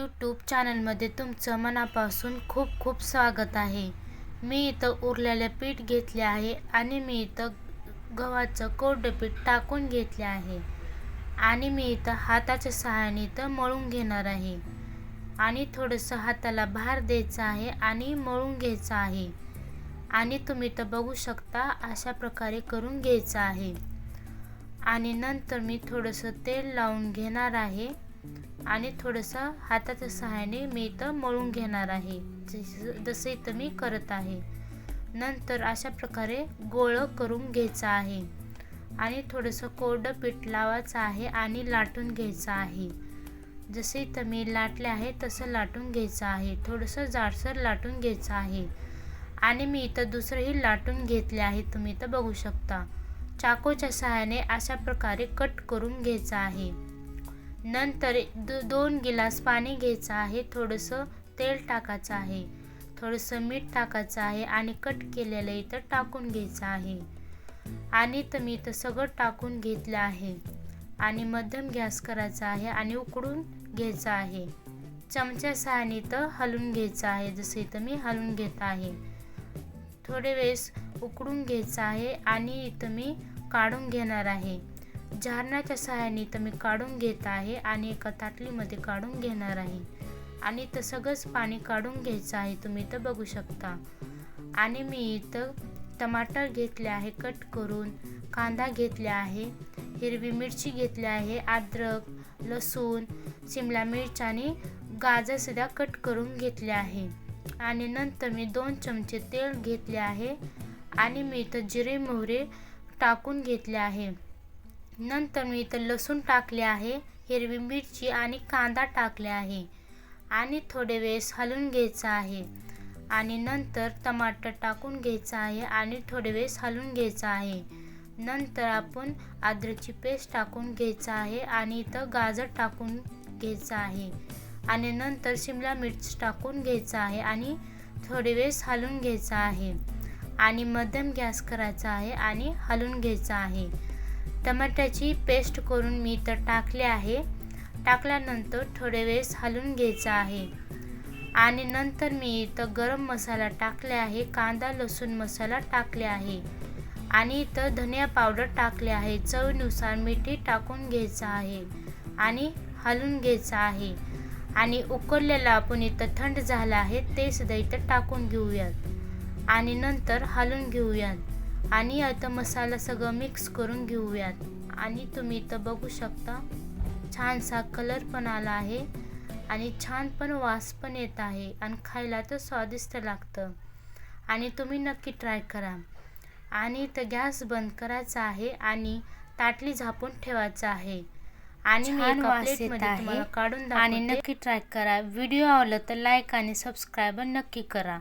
YouTube चॅनलमध्ये तुमचं मनापासून खूप खूप स्वागत आहे. मी इथं उरलेलं पीठ घेतले आहे आणि मी इथं गव्हाचं कोरडं पीठ टाकून घेतले आहे. आणि मी इथं हाताच्या सहाय्याने इथं मळून घेणार आहे. आणि थोडंसं हाताला भार द्यायचा आहे आणि मळून घ्यायचं आहे. आणि तुम्ही इथं बघू शकता अशा प्रकारे करून घ्यायचं आहे. आणि नंतर मी थोडंसं तेल लावून घेणार आहे. आणि थोडंसं हाताच्या सहाय्याने मी इथं मळून घेणार आहे. जस- इथं मी करत आहे. नंतर अशा प्रकारे गोळं करून घ्यायचं आहे. आणि थोडंसं कोरडं पीठ लावायचं आहे आणि लाटून घ्यायचं आहे. जसे इथं मी लाटले आहे तसं लाटून घ्यायचं आहे. थोडंसं जाडसर लाटून घ्यायचं आहे. आणि मी इथं दुसरंही लाटून घेतले आहे तुम्ही इथं बघू शकता. चाकूच्या सहाय्याने अशा प्रकारे कट करून घ्यायचं आहे. नंतर दो दोन गिलास पाणी घ्यायचं आहे. थोडंसं तेल टाकायचं आहे. थोडंसं मीठ टाकायचं आहे आणि कट केलेलं इथं टाकून घ्यायचं आहे. आणि तर मी इथं सगळं टाकून घेतलं आहे. आणि मध्यम गॅस करायचा आहे आणि उकडून घ्यायचं आहे. चमच्या सहाय्याने इथं हलवून घ्यायचं आहे जसं इथं मी हलवून घेत आहे. थोडे वेळेस उकडून घ्यायचं आहे आणि इथं मी काढून घेणार आहे. झारणाच्या सहाय्याने तर मी काढून घेत आहे आणि एका ताटलीमध्ये काढून घेणार आहे. आणि तर सगळंच पाणी काढून घ्यायचं आहे तुम्ही तर बघू शकता. आणि मी इथं टमाटर घेतले आहे कट करून कांदा घेतला आहे हिरवी मिरची घेतली आहे अद्रक लसूण शिमला मिरच आणि गाजरसुद्धा कट करून घेतले आहे. आणि नंतर मी दोन चमचे तेल घेतले आहे आणि मी इथं जिरे मोहरे टाकून घेतले आहे. नंतर मी इथं लसूण टाकले आहे हिरवी मिरची आणि कांदा टाकले आहे आणि थोडे वेळेस हलवून घ्यायचं आहे आणि नंतर टमाटर टाकून घ्यायचं आहे आणि थोडे वेळेस हलवून घ्यायचं आहे. नंतर आपण अद्रकची पेस्ट टाकून घ्यायचं आहे आणि इथं गाजर टाकून घ्यायचं आहे आणि नंतर शिमला मिर्च टाकून घ्यायचं आहे आणि थोडे वेळेस हलवून घ्यायचं आहे आणि मध्यम गॅस करायचा आहे आणि हलवून घ्यायचं आहे. टमाट्याची पेस्ट करून मी इथं टाकले आहे. टाकल्यानंतर थोडे वेळेस हलवून घ्यायचं आहे. आणि नंतर मी इथं गरम मसाला टाकले आहे. कांदा लसूण मसाला टाकले आहे. आणि इथं धनिया पावडर टाकले आहे. चवीनुसार मिठी टाकून घ्यायचं आहे आणि हलवून घ्यायचं आहे. आणि उकडलेला आपण इथं थंड झालं आहे ते सुद्धा इथं टाकून घेऊयात. आणि नंतर हलवून घेऊयात. आणि आता मसाला सगळं मिक्स करून घेऊयात. आणि तुम्ही इथं बघू शकता छानसा कलर पण आला आहे आणि छान पण वास पण येत आहे आणि खायला तर स्वादिष्ट लागतं. आणि तुम्ही नक्की ट्राय करा. आणि इथं गॅस बंद करायचा आहे आणि ताटली झापून ठेवायचं आहे. आणि मी एका प्लेटमध्ये. तुम्हाला काढून आणि नक्की ट्राय करा. व्हिडिओ आवडला तर लाईक आणि सबस्क्राईब नक्की करा.